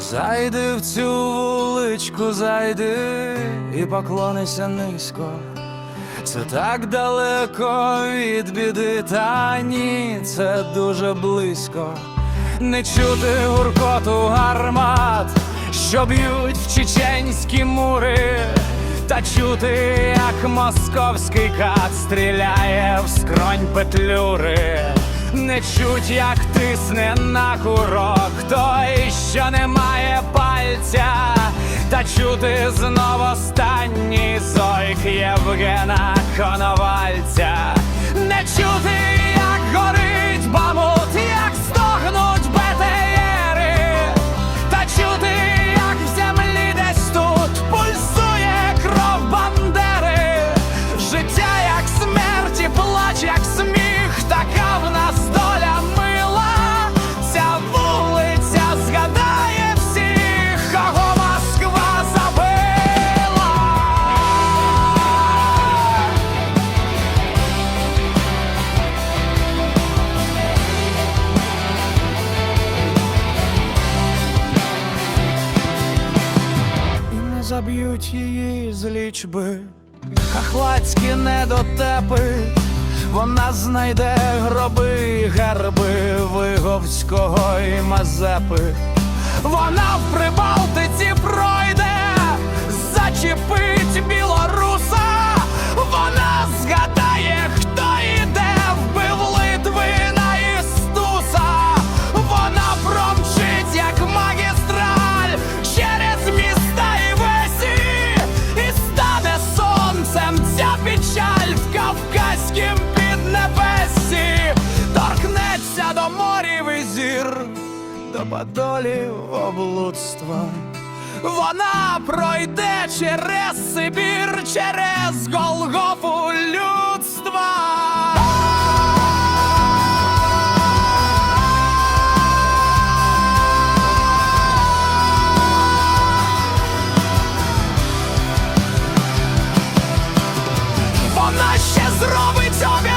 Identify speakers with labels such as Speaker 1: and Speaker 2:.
Speaker 1: Зайди в цю вуличку, зайди і поклонися низько. Це так далеко від біди, та ні, це дуже близько. Не чути гуркоту гармат, що б'ють в чеченські мури, та чути, як московський кат стріляє в скронь петлюри. Не чуть, як тисне на курок та чути знов останній зойк Євгена Коновальця. Не чути, заб'ють її з лічби, хахлацькі недотепи, вона знайде гроби, герби Виговського і Мазепи. Вона в Прибалтиці пройде, до подолів облудства. Вона пройде через Сибір, через Голгофу людства. Вона ще зробить обердач